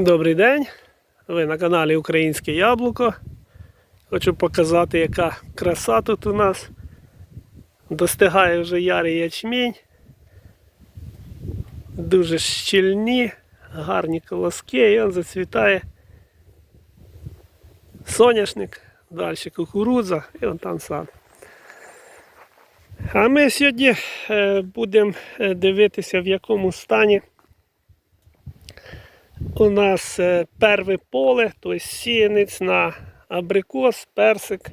Добрий день! Ви на каналі Українське Яблуко. Хочу показати, яка краса тут у нас. Достигає вже ярий ячмінь. Дуже щільні, гарні колоски, і він зацвітає соняшник, далі кукурудза і вон там сад. А ми сьогодні е, будемо е, дивитися, в якому стані у нас е, перве поле, тобто сіянець на абрикос, персик.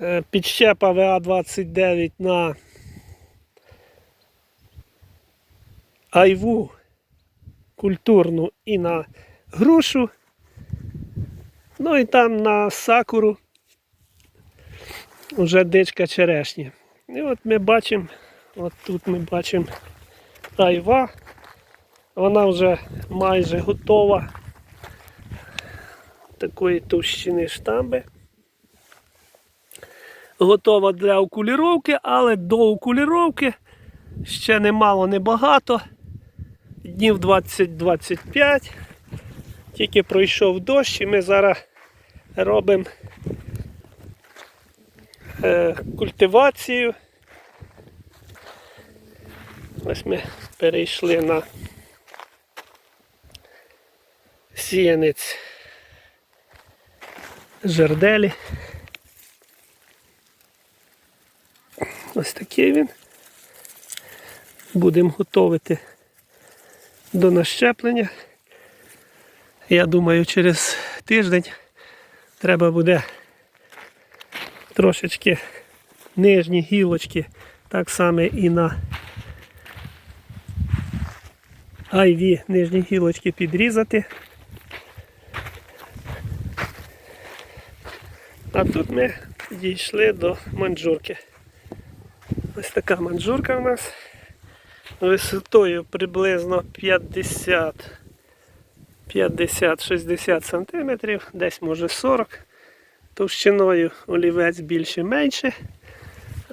Е, Підщепа ВА-29 на айву культурну і на грушу. Ну і там на сакуру вже дичка черешні. І от ми бачимо, от тут ми бачимо айва. Вона вже майже готова такої товщини штамби. Готова для окуліровки, але до окуліровки ще немало небагато. Днів 20-25. Тільки пройшов дощ і ми зараз робимо е, культивацію. Ось ми перейшли на сіянець жерделі. Ось такий він. Будемо готувати до нащеплення. Я думаю, через тиждень треба буде трошечки нижні гілочки, так само і на айві нижні гілочки підрізати. А тут ми дійшли до манджурки. Ось така манджурка у нас висотою приблизно 50 50-60 см, десь може 40 Товщиною олівець більше-менше,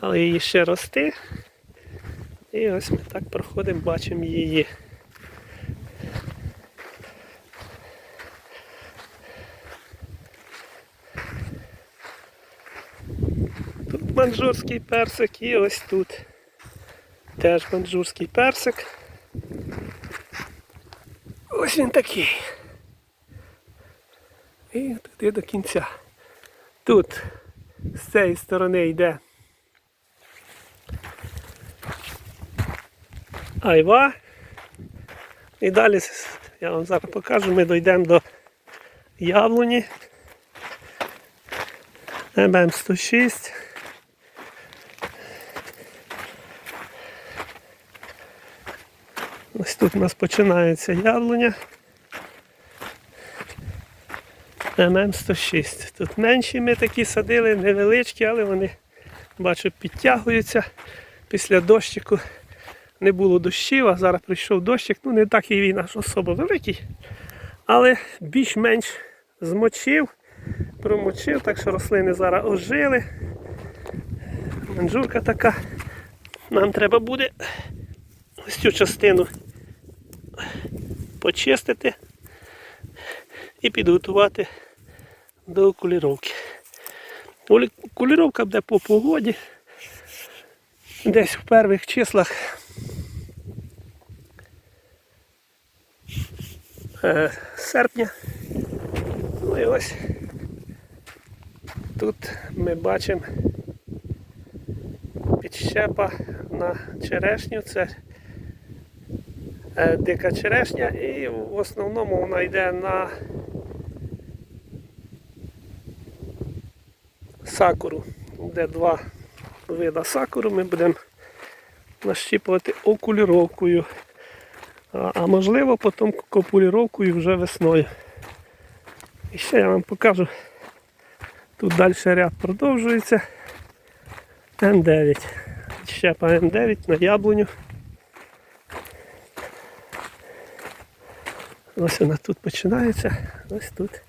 але її ще рости. І ось ми так проходимо, бачимо її. Манжурський персик і ось тут теж манжурський персик. Ось він такий. І туди до кінця. Тут з цієї сторони йде айва. І далі я вам зараз покажу, ми дійдемо до яблуні. ММ106. Ось тут у нас починається яблуня. ММ106. Тут менші ми такі садили, невеличкі, але вони, бачу, підтягуються. Після дощику не було дощів, а зараз прийшов дощик. Ну не так і він аж особо великий. Але більш-менш змочив, промочив, так що рослини зараз ожили. Манжурка така. Нам треба буде ось цю частину почистити і підготувати до окуліровки. Окуліровка буде по погоді. Десь в перших числах е, серпня. Ну і ось тут ми бачимо підщепа на черешню. Це дика черешня і в основному вона йде на сакуру. Де два вида сакуру ми будемо нащіпувати окуліровкою. А, а можливо потім копуліровкою вже весною. І ще я вам покажу. Тут далі ряд продовжується. М9. Щепа М9 на яблуню. Ось вона тут починається. Ось тут.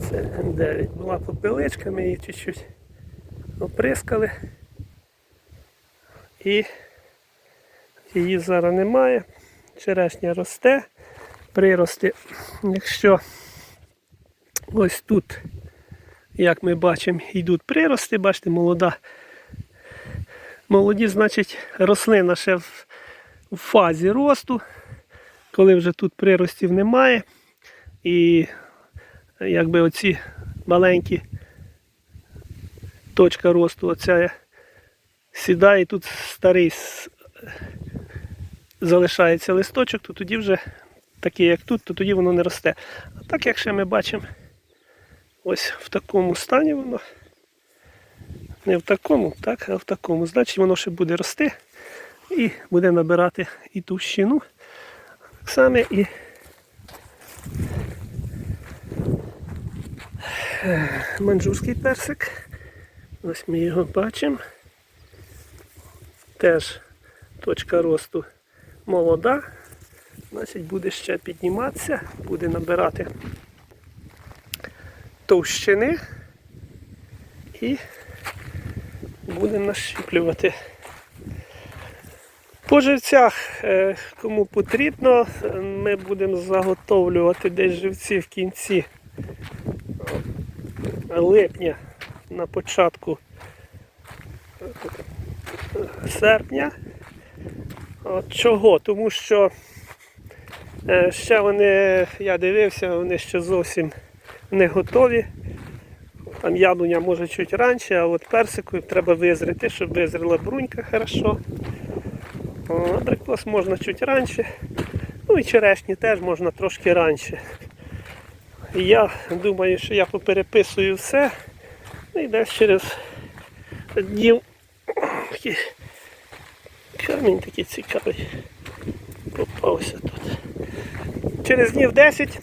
Це М9. Була попеличка, ми її чуть-чуть оприскали. І її зараз немає. черешня росте, прирости. Якщо ось тут, як ми бачимо, йдуть прирости, бачите, молода. Молоді, значить, рослина ще в, фазі росту, коли вже тут приростів немає. І якби оці маленькі точка росту, оця сідає, тут старий залишається листочок, то тоді вже такий, як тут, то тоді воно не росте. А так, як ще ми бачимо, ось в такому стані воно. Не в такому, так, а в такому. Значить воно ще буде рости і буде набирати і товщину. Так і манджурський персик. Ось ми його бачимо. Теж точка росту молода. Значить буде ще підніматися, буде набирати товщини і буде нащіплювати. По живцях, е, кому потрібно, ми будемо заготовлювати десь живці в кінці липня на початку е, серпня. От чого? Тому що е, ще вони, я дивився, вони ще зовсім не готові. Там яблуня може чуть раніше, а от персику треба визріти, щоб визріла брунька хорошо. Абрикос можна чуть раніше. Ну і черешні теж можна трошки раніше. Я думаю, що я попереписую все. Ну і десь через днів. Такий Камінь такий цікавий. Попався тут. Через днів 10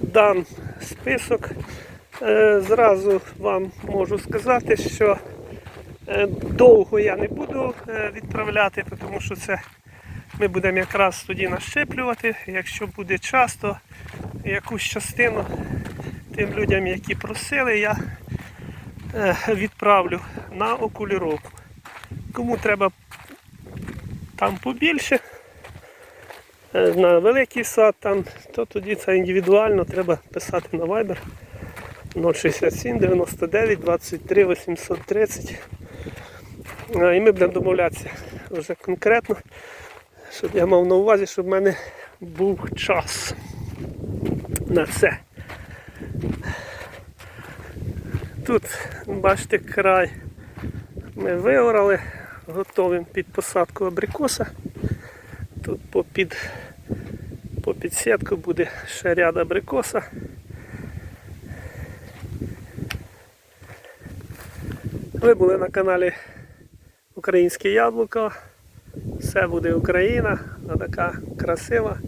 дан список. Е, Зразу вам можу сказати, що довго я не буду е, відправляти, тому що це ми будемо якраз тоді нащеплювати. Якщо буде час, то якусь частину тим людям, які просили, я е, відправлю на окуліровку. Кому треба там побільше, е, на великий сад, там, то тоді це індивідуально треба писати на Viber 067 99 23 830. І ми будемо домовлятися вже конкретно, щоб я мав на увазі, щоб в мене був час на це. Тут, бачите, край ми виорали, готовим під посадку абрикоса. Тут попід, попід сітку буде ще ряд абрикоса. Ви були на каналі Українське Яблуко. Все буде Україна, вона така красива,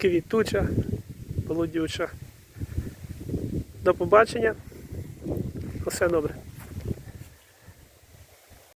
квітуча, блудюча. До побачення. Все добре.